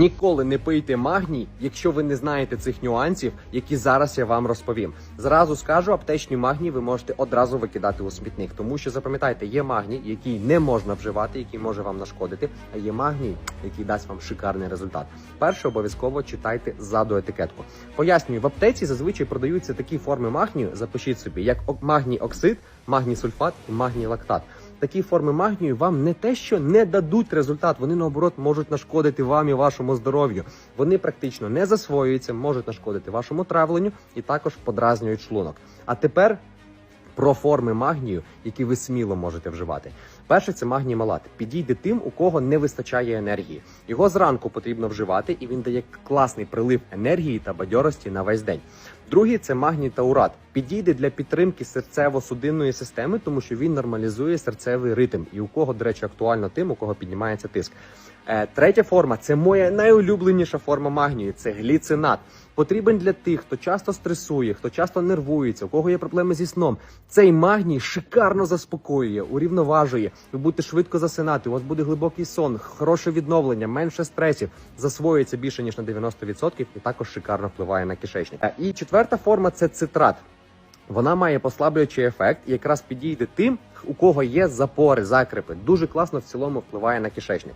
Ніколи не пийте магній, якщо ви не знаєте цих нюансів, які зараз я вам розповім. Зразу скажу, аптечний магній ви можете одразу викидати у смітник, тому що запам'ятайте, є магній, який не можна вживати, який може вам нашкодити, а є магній, який дасть вам шикарний результат. Перше обов'язково читайте ззаду етикетку. Пояснюю, в аптеці зазвичай продаються такі форми магнію. Запишіть собі, як магній оксид, магній сульфат і магній лактат. Такі форми магнію вам не те, що не дадуть результат, вони наоборот можуть нашкодити вам і вашому здоров'ю. Вони практично не засвоюються, можуть нашкодити вашому травленню і також подразнюють шлунок. А тепер про форми магнію, які ви сміло можете вживати. Перше це магній малат. Підійде тим, у кого не вистачає енергії. Його зранку потрібно вживати, і він дає класний прилив енергії та бадьорості на весь день. Другий це магній таурат. Підійде для підтримки серцево-судинної системи, тому що він нормалізує серцевий ритм. І у кого, до речі, актуально тим, у кого піднімається тиск. Е, третя форма це моя найулюбленіша форма магнію. Це гліцинат. Потрібен для тих, хто часто стресує, хто часто нервується, у кого є проблеми зі сном. Цей магній шикарно заспокоює, урівноважує. Ви будете швидко засинати. У вас буде глибокий сон, хороше відновлення, менше стресів, засвоюється більше ніж на 90% і також шикарно впливає на кишечник. Е, І четверта форма це цитрат. Вона має послаблюючий ефект і якраз підійде тим, у кого є запори, закрипи. Дуже класно в цілому впливає на кишечник.